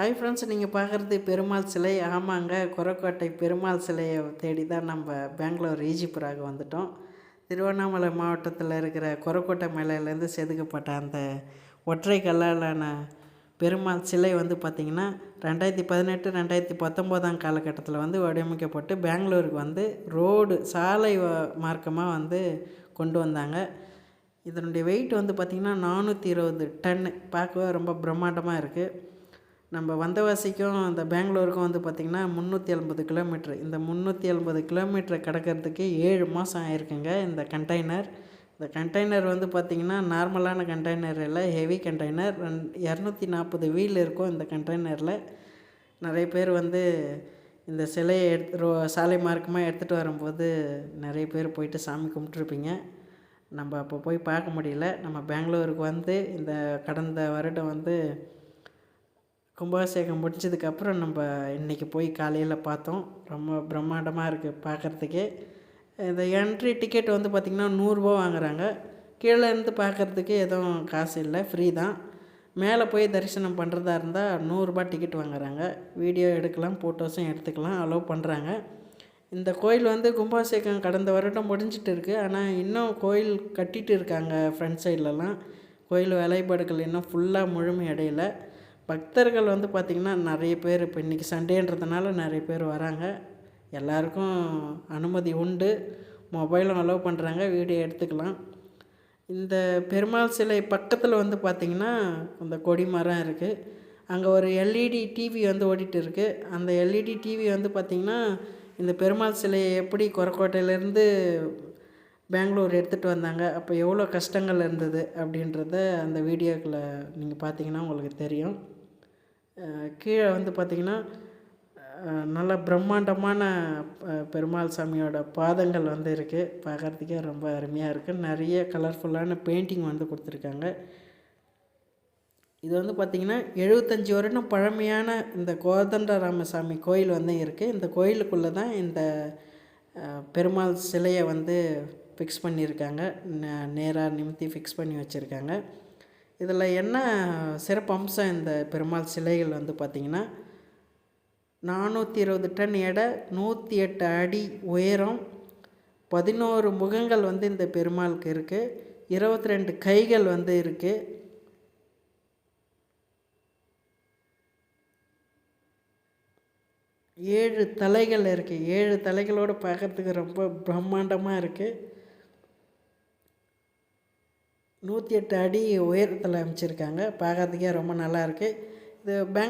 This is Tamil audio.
ஹாய் ஃப்ரெண்ட்ஸ் நீங்கள் பார்க்குறது பெருமாள் சிலை. ஆமாங்க குரக்கோட்டை பெருமாள் சிலையை தேடி தான் நம்ம பெங்களூர் ஈஜிபுராக வந்துட்டோம். திருவண்ணாமலை மாவட்டத்தில் இருக்கிற குரக்கோட்டை மலையிலேருந்து செதுக்கப்பட்ட அந்த ஒற்றை கல்லாலான பெருமாள் சிலை வந்து பார்த்திங்கன்னா ரெண்டாயிரத்தி பதினெட்டு ரெண்டாயிரத்தி பத்தொம்போதாம் காலகட்டத்தில் வந்து வடிவமைக்கப்பட்டு பெங்களூருக்கு வந்து ரோடு சாலை மார்க்கமாக வந்து கொண்டு வந்தாங்க. இதனுடைய வெயிட் வந்து பார்த்திங்கன்னா நானூற்றி இருபது டன்னு பார்க்கவே ரொம்ப பிரம்மாண்டமாக இருக்குது நம்ம வந்தவாசிக்கும் இந்த பெங்களூருக்கும் வந்து பார்த்திங்கன்னா முந்நூற்றி எண்பது கிலோமீட்ரு இந்த முந்நூற்றி எண்பது கிலோமீட்டரை கிடக்கிறதுக்கு ஏழு மாதம் ஆயிருக்குங்க இந்த கண்டெய்னர். இந்த கண்டெய்னர் வந்து பார்த்திங்கன்னா நார்மலான கண்டெய்னர் இல்லை ஹெவி கண்டெய்னர். ரெண் இரநூத்தி நாற்பது வீல் இருக்கும் இந்த கண்டெய்னரில். நிறைய பேர் வந்து இந்த சிலையை எடுத்து ரோ சாலை மார்க்கமாக எடுத்துகிட்டு வரும்போது நிறைய பேர் போயிட்டு சாமி கும்பிட்ருப்பீங்க நம்ம அப்போ போய் பார்க்க முடியல. நம்ம பெங்களூருக்கு வந்து இந்த கடந்த வருடம் வந்து கும்பாபிஷேகம் முடிஞ்சதுக்கப்புறம் நம்ம இன்றைக்கி போய் காலையில் பார்த்தோம். ரொம்ப பிரம்மாண்டமாக இருக்குது பார்க்குறதுக்கே. இந்த என்ட்ரி டிக்கெட் வந்து பார்த்திங்கன்னா நூறுரூவா வாங்குறாங்க. கீழே இருந்து பார்க்குறதுக்கு எதுவும் காசு இல்லை ஃப்ரீ தான். மேலே போய் தரிசனம் பண்ணுறதா இருந்தால் நூறுரூபா டிக்கெட் வாங்குறாங்க. வீடியோ எடுக்கலாம் ஃபோட்டோஸும் எடுத்துக்கலாம் அலோவ் பண்ணுறாங்க இந்த கோயில் வந்து கும்பாபிஷேகம் கடந்த வருடம் முடிஞ்சிட்டு இருக்குது ஆனால் இன்னும் கோயில் கட்டிகிட்டு இருக்காங்க ஃப்ரண்ட் சைட்லலாம் கோயில் வேலைப்பாடுகள் இன்னும் ஃபுல்லாக முழுமை அடையலை. பக்தர்கள் வந்து பார்த்திங்கன்னா நிறைய பேர் இப்போ இன்றைக்கி சண்டேன்றதுனால நிறைய பேர் வராங்க. எல்லாருக்கும் அனுமதி உண்டு. மொபைலும் அலோவ் பண்ணுறாங்க வீடியோ எடுத்துக்கலாம். இந்த பெருமாள் சிலை பக்கத்தில் வந்து பார்த்திங்கன்னா அந்த கொடி மரம் இருக்குது அங்கே ஒரு எல்இடி டிவி வந்து ஓடிட்டு இருக்குது அந்த எல்இடி டிவி வந்து பார்த்திங்கன்னா இந்த பெருமாள் சிலையை எப்படி கொரக்கோட்டையிலேருந்து பெங்களூர் எடுத்துகிட்டு வந்தாங்க அப்போ எவ்வளோ கஷ்டங்கள் இருந்தது அப்படின்றத அந்த வீடியோக்களை நீங்கள் பார்த்தீங்கன்னா உங்களுக்கு தெரியும். கீழே வந்து பார்த்திங்கன்னா நல்ல பிரம்மாண்டமான பெருமாள் சாமியோட பாதங்கள் வந்து இருக்குது பார்க்குறதுக்கே ரொம்ப அருமையாக இருக்குது நிறைய கலர்ஃபுல்லான பெயிண்டிங் வந்து கொடுத்துருக்காங்க. இது வந்து பார்த்திங்கன்னா எழுபத்தஞ்சி வருடம் பழமையான இந்த கோதண்டராமசாமி கோயில் வந்து இருக்குது இந்த கோயிலுக்குள்ளே தான் இந்த பெருமாள் சிலையை வந்து ஃபிக்ஸ் பண்ணியிருக்காங்க. நேராக நிமித்தி ஃபிக்ஸ் பண்ணி வச்சுருக்காங்க. இதில் என்ன சிறப்பு அம்சம் இந்த பெருமாள் சிலைகள் வந்து பார்த்திங்கன்னா நானூற்றி இருபது டன் எடை நூற்றி எட்டு அடி உயரம் பதினோரு முகங்கள் வந்து இந்த பெருமாளுக்கு இருக்குது இருபத்தி ரெண்டு கைகள் வந்து இருக்குது ஏழு தலைகள் இருக்குது ஏழு தலைகளோடு பார்க்கறதுக்கு ரொம்ப பிரம்மாண்டமாக இருக்குது நூற்றி எட்டு அடி உயரத்தில் அமைச்சிருக்காங்க. பார்க்கறதுக்கே ரொம்ப நல்லா இது பேங்க்